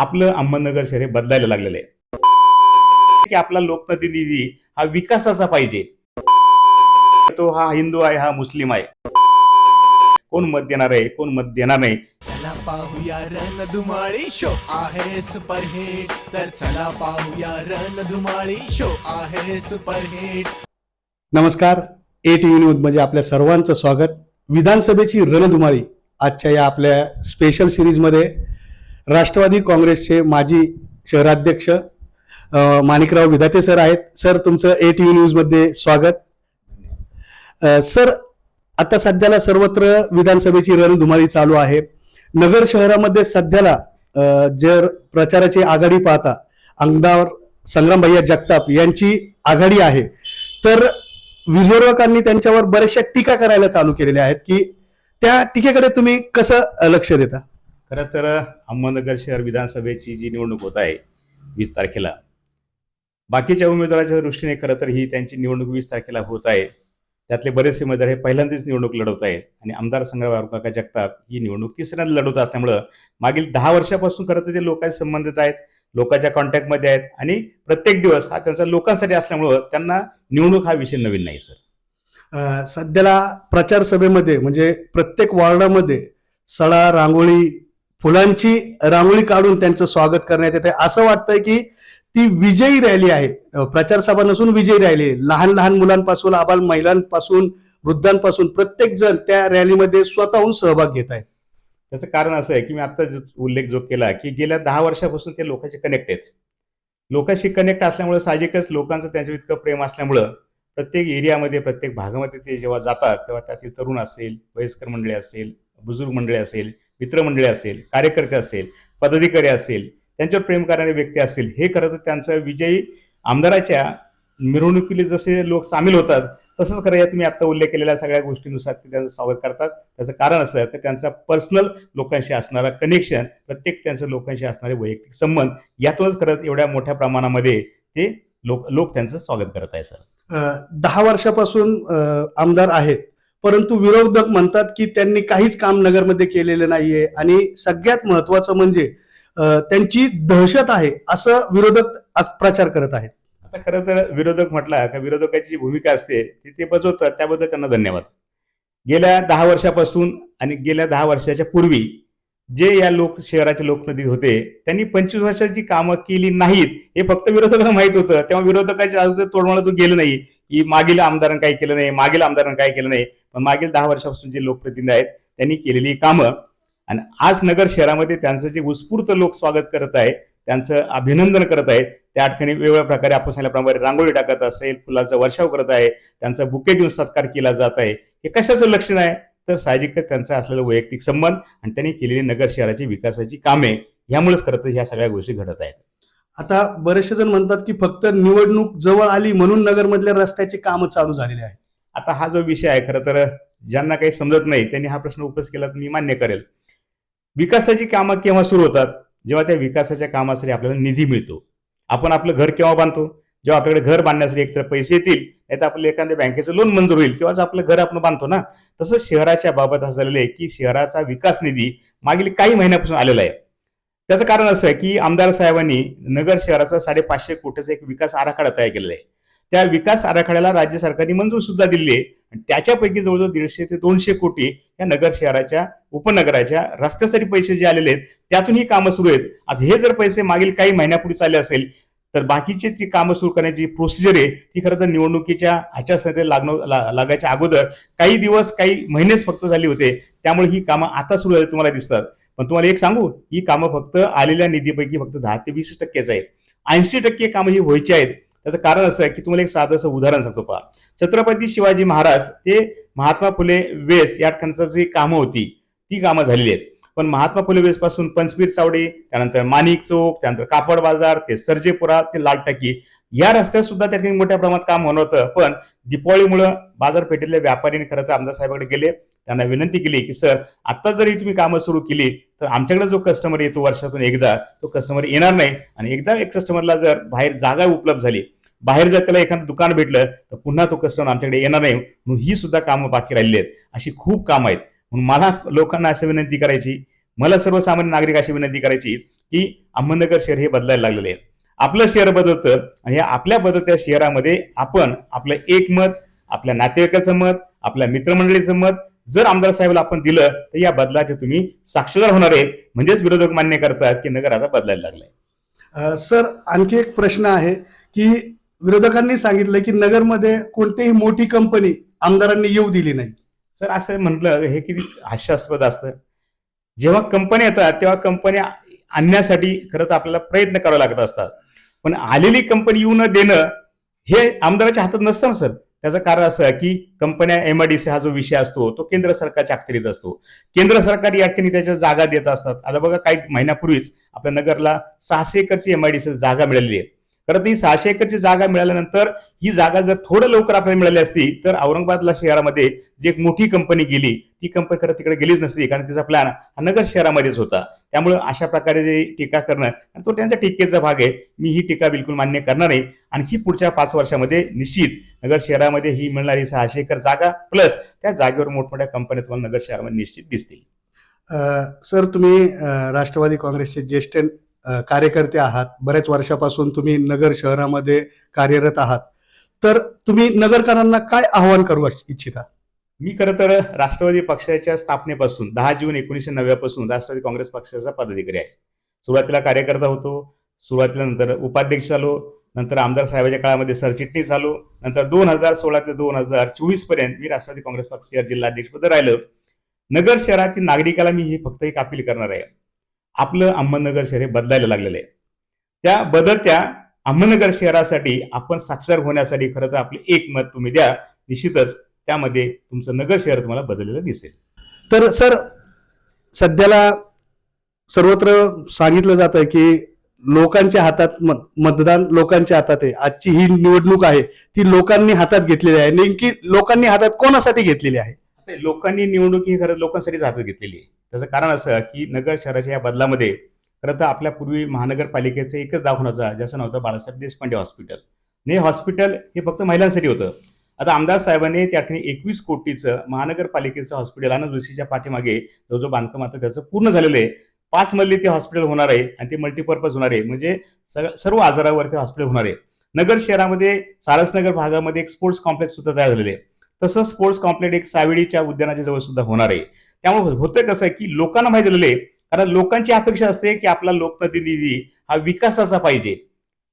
आपलं अहमदनगर शहर हे बदलायला लागलेलं आहे. की आपला लोकप्रतिनिधी हा विकासाचा पाहिजे. तो हा हिंदू आहे हा मुस्लिम आहे. कोण मत देणार आहे कोण मत देणार नाही. चला पाहूया रणधुमाळी शो आहे सुपरहिट तर चला पाहूया रणधुमाळी शो आहे सुपरहिट नमस्कार. ए टी व्ही न्यूजमध्ये आपल्या सर्वांचं स्वागत. विधानसभेची रणधुमाळी आजच्या या आपल्या स्पेशल सिरीजमध्ये राष्ट्रवादी काँग्रेसचे माजी शहराध्यक्ष माणिकराव विधाते सर आहेत. सर तुमचं ए टी व्ही न्यूजमध्ये स्वागत. सर आता सध्याला सर्वत्र विधानसभेची रणधुमाळी चालू आहे. नगर शहरामध्ये सध्याला जर प्रचाराची आघाडी पाहता आमदार संग्रामभैया जगताप यांची आघाडी आहे तर विरोधकांनी त्यांच्यावर बऱ्याचशा टीका करायला चालू केलेल्या आहेत की त्या टीकेकडे तुम्ही कसं लक्ष देता? खरं तर अहमदनगर शहर विधानसभेची जी निवडणूक होत आहे वीस तारखेला बाकीच्या उमेदवाराच्या दृष्टीने खरं तर ही त्यांची निवडणूक वीस तारखेला होत आहे. त्यातले बरेचसे उमेदवार हे पहिल्यांदाच निवडणूक लढवत आहे आणि आमदार संग्राम काका जगताप ही निवडणूक तिसऱ्यांदा लढवत असल्यामुळं मागील दहा वर्षापासून खरं तर ते लोकांशी संबंधित आहेत लोकांच्या कॉन्टॅक्टमध्ये आहेत आणि प्रत्येक दिवस हा त्यांचा लोकांसाठी असल्यामुळं त्यांना निवडणूक हा विषय नवीन नाही सर. सध्याला प्रचार सभेमध्ये म्हणजे प्रत्येक वॉर्डामध्ये सडा रांगोळी फुलांची रांगोळी काढून त्यांचं स्वागत करण्यात येते असं वाटतंय की ती विजयी रॅली आहे. प्रचार सभा नसून विजयी रॅली लहान लहान मुलांपासून आबाल महिलांपासून वृद्धांपासून प्रत्येक जण त्या रॅलीमध्ये स्वतःहून सहभाग घेत आहेत. त्याचं कारण असं आहे की मी आता उल्लेख जो केला की गेल्या दहा वर्षापासून ते लोकांशी कनेक्ट आहेत. लोकांशी कनेक्ट असल्यामुळे साहजिकच लोकांचं त्यांच्या इतकं प्रेम असल्यामुळं प्रत्येक एरियामध्ये प्रत्येक भागामध्ये ते जेव्हा जातात तेव्हा त्यातील तरुण असेल वयस्कर मंडळी असेल बुजुर्ग मंडळी असेल मित्रमंडळी असेल कार्यकर्ते असेल पदाधिकारी असेल त्यांच्यावर प्रेम करणारे व्यक्ती असतील हे खरं तर त्यांचं विजयी आमदाराच्या मिरवणुकीला जसे लोक सामील होतात तसंच खरं या तुम्ही आत्ता उल्लेख केलेल्या सगळ्या गोष्टीनुसार ते त्यांचं स्वागत करतात. त्याचं कारण असं की त्यांचा पर्सनल लोकांशी असणारा कनेक्शन प्रत्येक त्यांचं लोकांशी असणारे वैयक्तिक संबंध यातूनच खरं एवढ्या मोठ्या प्रमाणामध्ये ते लोक लोक त्यांचं स्वागत करत आहे सर. दहा वर्षापासून आमदार आहेत. परंतु विरोधक म्हणतात की त्यांनी काहीच काम नगरमध्ये केलेलं नाहीये. आणि सगळ्यात महत्वाचं म्हणजे त्यांची दहशत आहे असं विरोधक प्रचार करत आहेत. आता खरं तर विरोधक म्हटला का विरोधकाची जी भूमिका असते ती ते बजवतात त्याबद्दल त्यांना धन्यवाद. गेल्या दहा वर्षापासून आणि गेल्या दहा वर्षाच्या पूर्वी जे या लोक शहराचे लोकप्रतिनिधी होते त्यांनी पंचवीस वर्षाची कामं केली नाहीत हे फक्त विरोधकांना माहीत होतं. तेव्हा विरोधकाच्या तोडमाला तो गेलं नाही की मागील आमदारांनी काही केलं नाही मागील आमदारांनी काही केलं नाही. पण मागील दहा वर्षापासून जे लोकप्रतिनिधी आहेत त्यांनी केलेली कामं. आणि आज नगर शहरामध्ये त्यांचं जे उत्स्फूर्त लोक स्वागत करत आहे त्यांचं अभिनंदन करत आहेत त्या ठिकाणी वेगवेगळ्या प्रकारे आपण सांगितल्याप्रमाणे रांगोळी टाकत असेल फुलांचा वर्षाव करत आहे त्यांचा बुके देऊन सत्कार केला जात आहे. हे कशाचं लक्षण आहे? तर साहजिकच त्यांचा असलेला वैयक्तिक संबंध आणि त्यांनी केलेली नगर शहराची विकासाची कामे यामुळेच खरं तर ह्या सगळ्या गोष्टी घडत आहेत. आता बरेचसे जण म्हणतात की फक्त निवडणूक जवळ आली म्हणून नगरमधल्या रस्त्याची कामं चालू झालेली आहेत. आता हा जो विषय आहे खरं तर ज्यांना काही समजत नाही त्यांनी हा प्रश्न उपस्थित केला तर मी मान्य करेल. विकासाची कामं केव्हा सुरू होतात? जेव्हा त्या विकासाच्या कामासाठी आपल्याला निधी मिळतो. आपण आपलं घर केव्हा बांधतो? जेव्हा आपल्याकडे घर बांधण्यासाठी एकतर पैसे येतील नाही तर आपल्याला एखाद्या बँकेचं लोन मंजूर होईल तेव्हाच आपलं घर आपण बांधतो ना? तसंच शहराच्या बाबत असं झालेलं आहे की शहराचा विकास निधी मागील काही महिन्यापासून आलेला आहे. त्याचं कारण असं आहे की आमदार साहेबांनी नगर शहराचा साडेपाचशे कोटीचा एक विकास आराखडा तयार केलेला आहे. त्या विकास आराखड्याला राज्य सरकारने मंजूर सुद्धा दिली आहे. आणि त्याच्यापैकी जवळजवळ दीडशे ते दोनशे कोटी या नगर शहराच्या उपनगराच्या रस्त्यासाठी पैसे जे आलेले आहेत त्यातून ही कामं सुरू आहेत. आता हे जर पैसे मागील काही महिन्यापूर्वी चालले असेल तर बाकीची ती कामं सुरू करण्याची प्रोसिजर आहे. ती खरं तर निवडणुकीच्या आचारसंहितेला लागणं लागायच्या अगोदर काही दिवस काही महिनेच फक्त झाली होते. त्यामुळे ही कामं आता सुरू झाली तुम्हाला दिसतात. पण तुम्हाला एक सांगू ही कामं फक्त आलेल्या निधीपैकी फक्त दहा ते वीस टक्केच आहेत. ऐंशी टक्के कामं ही व्हायची आहेत. त्याचं कारण असं आहे की तुम्हाला एक साधंसं उदाहरण सांगतो पहा. छत्रपती शिवाजी महाराज ते महात्मा फुले वेस या ठिकाणचं जी कामं होती. ती कामं झालेली आहेत. पण महात्मा फुले वेस पासून पंचवीर सावडे त्यानंतर माणिक चौक त्यानंतर कापड बाजार ते सर्जेपुरा ते लालटाकी या रस्त्यात सुद्धा त्या ठिकाणी मोठ्या प्रमाणात काम होणं होतं. पण दिपावळीमुळं बाजारपेठेतल्या व्यापारीने खरं तर आमदार साहेबाकडे गेले. त्यांना विनंती केली की सर आता जरी तुम्ही कामं सुरू केली तर आमच्याकडे जो कस्टमर येतो वर्षातून एकदा तो कस्टमर येणार नाही. आणि एकदा एक कस्टमरला जर बाहेर जागा उपलब्ध झाली बाहेर जर त्याला एखादं दुकान भेटलं तर पुन्हा तो कस्टमर आमच्याकडे येणार नाही. म्हणून ही सुद्धा कामं बाकी राहिली आहेत. अशी खूप कामं आहेत. म्हणून मला लोकांना अशी विनंती करायची मला सर्वसामान्य नागरिक अशी विनंती करायची की अहमदनगर शहर हे बदलायला लागलेले आहे आपलं शहर बदलतं आणि आपल्या बदलत्या शहरामध्ये आपण आपलं एक मत आपल्या नातेवाईकाचं मत आपल्या मित्रमंडळीचं मत जर आमदार साहेबाला आपण दिलं तर या बदलाचे तुम्ही साक्षीदार होणार आहेत म्हणजेच विरोधक मान्य करतात की नगर आता बदलायला लागलाय. सर आणखी एक प्रश्न आहे की विरोधकांनी सांगितलं की नगरमध्ये कोणतीही मोठी कंपनी आमदारांनी येऊ दिली नाही. सर असं म्हटलं हे किती हास्यास्पद असतं. जेव्हा कंपन्या येतात तेव्हा कंपन्या आणण्यासाठी खरं तर आपल्याला प्रयत्न करावे लागत असतात. पण आलेली कंपनी येऊ न देणं हे आमदाराच्या हातात नसतं ना सर. त्याचं कारण असं की कंपन्या एमआयडीसी हा जो विषय असतो तो केंद्र सरकारच्या अखत्यारीत असतो. केंद्र सरकार या ठिकाणी त्याच्या जागा देत असतात. आता बघा काही महिन्यापूर्वीच आपल्या नगरला सहाशे एकरची एमआयडीसी जागा मिळालेली आहे. खरं तर ही सहाशे एकरची जागा मिळाल्यानंतर ही जागा जर थोडं लवकर आपल्याला मिळाली असती तर औरंगाबादला शहरामध्ये जी एक मोठी कंपनी गेली ती कंपनी खरं तिकडे गेलीच नसती कारण तिचा प्लॅन हा नगर शहरामध्येच होता. त्यामुळे अशा प्रकारे जे टीका करणं तो त्यांचा टीकेचा भाग आहे मी ही टीका बिलकुल मान्य करणार नाही आणखी पुढच्या पाच वर्षामध्ये निश्चित नगर शहरामध्ये ही मिळणारी सहाशे एकर जागा प्लस त्या जागेवर मोठमोठ्या कंपन्या तुम्हाला नगर शहरामध्ये निश्चित दिसतील. सर तुम्ही राष्ट्रवादी काँग्रेसचे ज्येष्ठ कार्यकर्ते आहात. बऱ्याच वर्षापासून तुम्ही नगर शहरामध्ये कार्यरत आहात. तर तुम्ही नगरकरांना काय आव्हान करू इच्छिता? मी खरं तर राष्ट्रवादी पक्षाच्या स्थापनेपासून दहा जून एकोणीसशे नव्यापासून राष्ट्रवादी काँग्रेस पक्षाचा पदाधिकारी आहे. सुरुवातीला कार्यकर्ता होतो. सुरुवातीला नंतर उपाध्यक्ष झालो. नंतर आमदार साहेबाच्या काळामध्ये सरचिटणीस झालो. नंतर दोन हजार सोळा ते दोन हजार चोवीसपर्यंत मी राष्ट्रवादी काँग्रेस पक्षाच्या जिल्हाध्यक्षपद राहिलो. नगर शहरातील नागरिकाला मी हे फक्त एक अपील करणार आहे. आपलं अहमदनगर शहर हे बदलायला लागलेलं. आहे त्या बदलत्या अहमदनगर शहरासाठी आपण साक्षर होण्यासाठी खरं तर आपले एक मत तुम्ही द्या. निश्चितच त्यामध्ये तुमचं नगर शहर तुम्हाला बदललेलं दिसेल. तर सर सध्याला सर्वत्र सांगितलं जात आहे की लोकांच्या हातात मतदान लोकांच्या हातात आहे. आजची ही निवडणूक आहे ती लोकांनी हातात घेतलेली आहे. नेमकी लोकांनी हातात कोणासाठी घेतलेली आहे? आता लोकांनी निवडणूक ही खरंच लोकांसाठीच हातात घेतलेली आहे. त्याचं कारण असं की नगर शहराच्या या बदलामध्ये खरं तर आपल्या पूर्वी महानगरपालिकेचं एकच दाखवण्याचा ज्याचं नव्हतं बाळासाहेब देशपांडे हॉस्पिटल. हे हॉस्पिटल हे फक्त महिलांसाठी होतं. आता आमदार साहेबांनी त्या ठिकाणी एकवीस कोटीचं महानगरपालिकेचं हॉस्पिटल आणि दुसरीच्या पाठीमागे जो जो बांधकाम आता त्याचं पूर्ण झालेलं आहे पाच मधले ते हॉस्पिटल होणार आहे आणि ते मल्टीपर्पज होणार आहे. म्हणजे सग- सर्व आजारावर ते हॉस्पिटल होणार आहे. नगर शहरामध्ये सारसनगर भागामध्ये एक स्पोर्ट्स कॉम्प्लेक्स सुद्धा तयार झालेले आहे. तसं स्पोर्ट्स कॉम्प्लेक्स एक सावेडीच्या उद्यानाच्या जवळ सुद्धा होणार आहे. त्यामुळे होतं कसं आहे की लोकांना माहिती झालेलं आहे कारण लोकांची अपेक्षा असते की आपला लोकप्रतिनिधी हा विकासाचा पाहिजे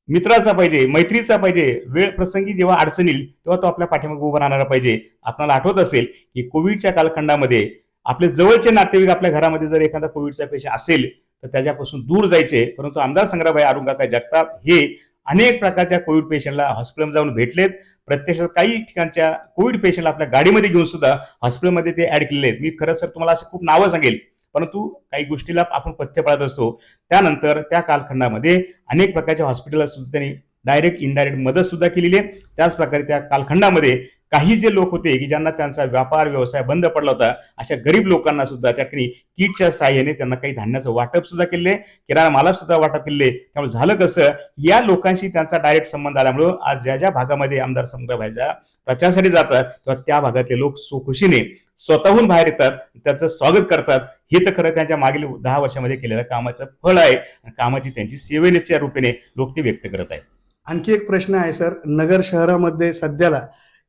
मित्राचा पाहिजे मैत्रीचा पाहिजे वेळ प्रसंगी जेव्हा अडचण येईल तेव्हा तो आपल्या पाठीमागे उभा राहणारा पाहिजे. आपल्याला आठवत असेल की कोविडच्या कालखंडामध्ये आपले जवळचे नातेवाईक आपल्या घरामध्ये जर एखादा कोविडचा पेशंट असेल तर त्याच्यापासून दूर जायचे. परंतु आमदार संग्रामभाई अरुंगाकाय जगताप हे अनेक प्रकारच्या कोविड पेशंटला हॉस्पिटल जाऊन भेटलेत. प्रत्यक्षात काही ठिकाणच्या कोविड पेशंटला आपल्या गाडीमध्ये घेऊन सुद्धा हॉस्पिटलमध्ये ते ऍड केलेले आहेत. मी खरं सर तुम्हाला असं खूप नावं सांगेल परंतु काही गोष्टीला आपण पथ्य पाळत असतो. त्यानंतर त्या कालखंडामध्ये अनेक प्रकारच्या हॉस्पिटलला सुद्धा त्यांनी डायरेक्ट इनडायरेक्ट मदत सुद्धा केलेली आहे. त्याच प्रकारे त्या कालखंडामध्ये काही जे लोक होते की ज्यांना त्यांचा व्यापार व्यवसाय बंद पडला होता अशा गरीब लोकांना सुद्धा त्या ठिकाणी किटच्या साह्याने त्यांना काही धान्याचं वाटप सुद्धा केले किराणा मालाप सुद्धा वाटप केले. त्यामुळे झालं कसं या लोकांशी त्यांचा डायरेक्ट संबंध आल्यामुळं आज ज्या ज्या भागामध्ये आमदार संग्रहाच्या प्रचारासाठी जातात तेव्हा त्या भागातले लोक सुखुशीने स्वतःहून बाहेर येतात त्याचं स्वागत करतात. हे तर खरं त्यांच्या मागील दहा वर्षामध्ये केलेलं कामाचं फळ आहे आणि कामाची त्यांची सेवेनेच्या रूपेने लोक ते व्यक्त करत आहेत. आणखी एक प्रश्न आहे सर. नगर शहरामध्ये सध्याला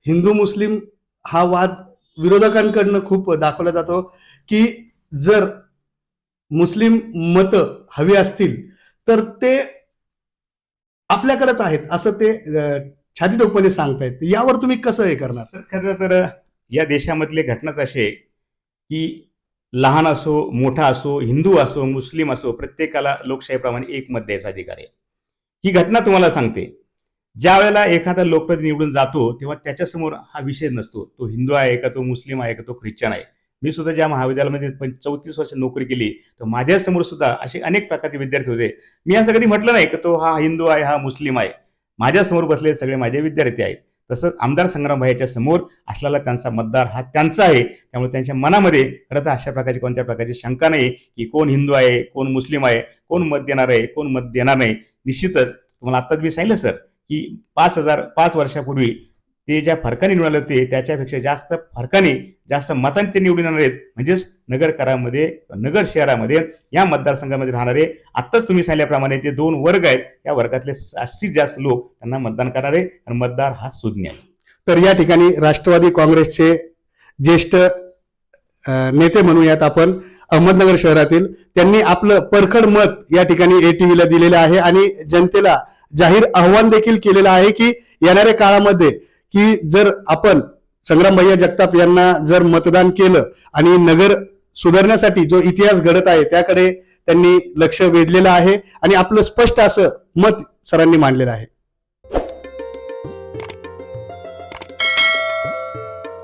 हिंदू मुस्लिम हा वाद विरोधकांकडनं खूप दाखवला जातो की जर मुस्लिम मतं हवी असतील तर ते आपल्याकडेच आहेत असं ते छाती टोकपणे सांगतायत. यावर तुम्ही कसं हे करणार? सर खरं तर या देशामधले घटनाच असे आहे की लहान असो मोठा असो हिंदू असो मुस्लिम असो प्रत्येकाला लोकशाहीप्रमाणे एक मत द्यायचा अधिकार आहे. ही घटना तुम्हाला सांगते. ज्या वेळेला एखादा लोकप्रतिनिधी निवडून जातो तेव्हा त्याच्यासमोर हा विषय नसतो. तो हिंदू आहे का तो मुस्लिम आहे का तो ख्रिश्चन आहे. मी सुद्धा ज्या महाविद्यालयामध्ये पण चौतीस वर्ष नोकरी केली तर माझ्यासमोर सुद्धा असे अनेक प्रकारचे विद्यार्थी होते. मी असं कधी म्हटलं नाही की तो हा हिंदू आहे हा मुस्लिम आहे. माझ्यासमोर बसलेले सगळे माझे विद्यार्थी आहेत. तसंच आमदार संग्रामभाईच्या समोर असलेला त्यांचा मतदार हा त्यांचा आहे. त्यामुळे त्यांच्या मनामध्ये खरं तर अशा प्रकारची कोणत्या प्रकारची शंका नाही की कोण हिंदू आहे कोण मुस्लिम आहे कोण मत देणार आहे कोण मत देणार नाही. निश्चितच तुम्हाला आत्ताच मी सांगितलं सर. की पाच हजार पाच वर्षापूर्वी ते ज्या फरकाने निवडून आले होते त्याच्यापेक्षा जास्त फरकाने जास्त मतांनी ते निवडून येणार आहेत. म्हणजेच नगर करामध्ये नगर शहरामध्ये या मतदारसंघामध्ये राहणारे आत्ताच तुम्ही सांगितल्याप्रमाणे जे दोन वर्ग आहेत त्या वर्गातले जास्तीत जास्त लोक त्यांना मतदान करणारे आणि मतदार हा सुज्ञ आहे. तर या ठिकाणी राष्ट्रवादी काँग्रेसचे ज्येष्ठ नेते म्हणूयात आपण अहमदनगर शहरातील. त्यांनी आपलं परखड मत या ठिकाणी ए टी व्हीला दिलेलं आहे आणि जनतेला जाहीर आव्हान देखील केलेलं आहे की येणाऱ्या काळामध्ये की जर आपण संग्रामभैया जगताप यांना जर मतदान केलं आणि नगर सुधारण्यासाठी जो इतिहास घडत आहे त्याकडे त्यांनी लक्ष वेधलेलं आहे आणि आपलं स्पष्ट असं मत सरांनी मांडलेलं आहे.